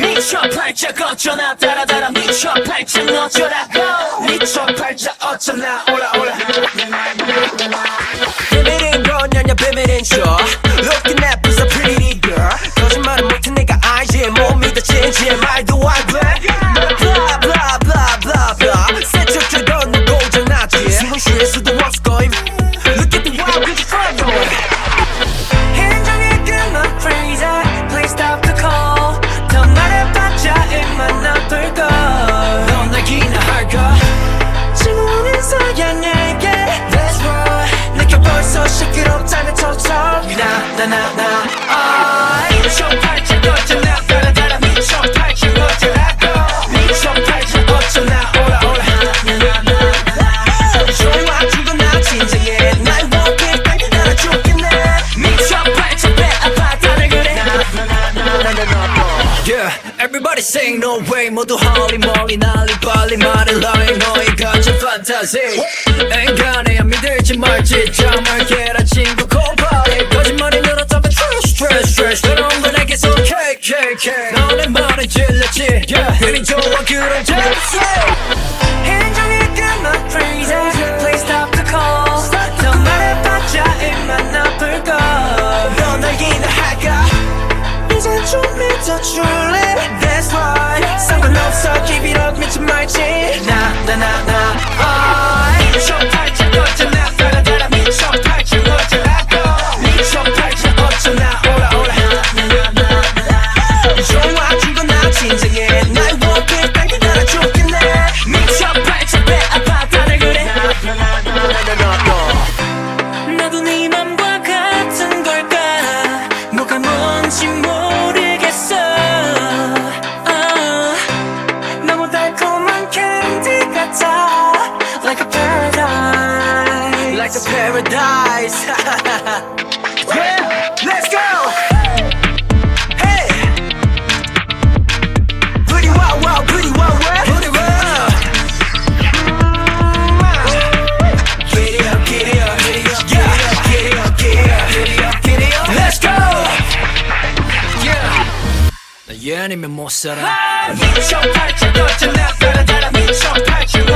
미쳐 팔짝 어쩌나 따라따라 미쳐 팔짝 어쩌라. 미쳐 팔짝 어쩌나 오라 오라. 비밀인 건 아냐 비밀인 쇼. Looking at everybody sing no way 모두 헐리 멀리 난리 빨리 말해 너의 너의 가진 판타지 인간이야 믿을지 말지 KKK 너네 말은 질렸지 yeah, 괜히 좋아 그런 jealousy 현장 아 죽어나 진정해. 날 원해 빨리 날아줬겠네 미쳐 팔짝 배 아파. 다들 그래. 나도 네 맘과 같은 걸까? 뭐가 뭔지 모르겠어. 아, 너무 달콤한 캔디 같아. Like a paradise. Like a paradise 얘 아니면 못 살아 미쳐 팔짝 어쩌나 따라따라 미쳐 팔짝